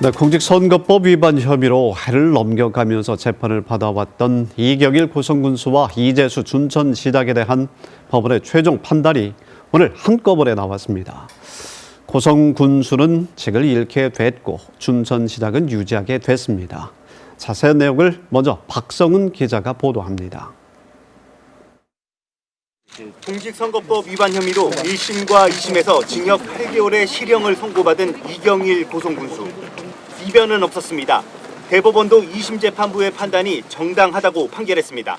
네, 공직선거법 위반 혐의로 해를 넘겨가면서 재판을 받아왔던 이경일 고성군수와 이재수 춘천시장에 대한 법원의 최종 판단이 오늘 한꺼번에 나왔습니다. 고성군수는 직을 잃게 됐고 춘천시장은 유지하게 됐습니다. 자세한 내용을 먼저 박성은 기자가 보도합니다. 공직선거법 위반 혐의로 1심과 2심에서 징역 8개월의 실형을 선고받은 이경일 고성군수. 이변은 없었습니다. 대법원도 2심 재판부의 판단이 정당하다고 판결했습니다.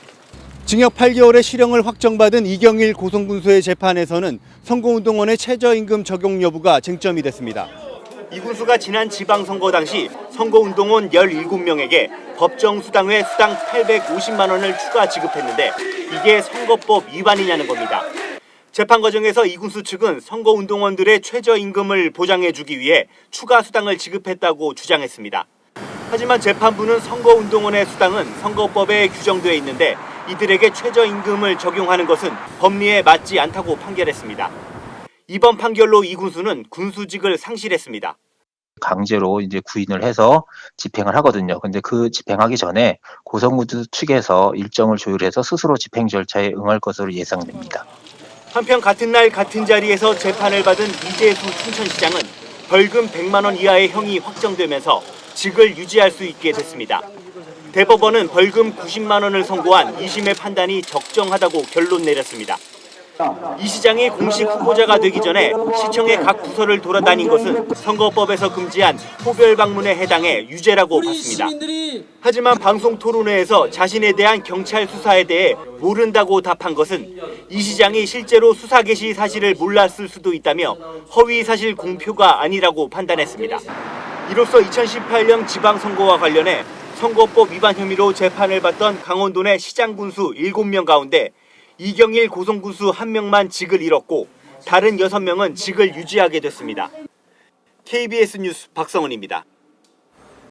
징역 8개월의 실형을 확정받은 이경일 고성군수의 재판에서는 선거운동원의 최저임금 적용 여부가 쟁점이 됐습니다. 이 군수가 지난 지방선거 당시 선거운동원 17명에게 법정 수당 외 수당 850만 원을 추가 지급했는데 이게 선거법 위반이냐는 겁니다. 재판 과정에서 이 군수 측은 선거운동원들의 최저임금을 보장해주기 위해 추가 수당을 지급했다고 주장했습니다. 하지만 재판부는 선거운동원의 수당은 선거법에 규정되어 있는데 이들에게 최저임금을 적용하는 것은 법리에 맞지 않다고 판결했습니다. 이번 판결로 이 군수는 군수직을 상실했습니다. 강제로 이제 구인을 해서 집행을 하거든요. 근데 그 집행하기 전에 고성구주 측에서 일정을 조율해서 스스로 집행 절차에 응할 것으로 예상됩니다. 한편 같은 날 같은 자리에서 재판을 받은 이재수 춘천시장은 벌금 100만 원 이하의 형이 확정되면서 직을 유지할 수 있게 됐습니다. 대법원은 벌금 90만 원을 선고한 2심의 판단이 적정하다고 결론 내렸습니다. 이 시장이 공식 후보자가 되기 전에 시청의 각 부서를 돌아다닌 것은 선거법에서 금지한 호별 방문에 해당해 유죄라고 봤습니다. 하지만 방송 토론회에서 자신에 대한 경찰 수사에 대해 모른다고 답한 것은 이 시장이 실제로 수사 개시 사실을 몰랐을 수도 있다며 허위 사실 공표가 아니라고 판단했습니다. 이로써 2018년 지방선거와 관련해 선거법 위반 혐의로 재판을 받던 강원도 내 시장 군수 7명 가운데 이경일 고성군수 1명만 직을 잃었고 다른 6명은 직을 유지하게 됐습니다. KBS 뉴스 박성은입니다.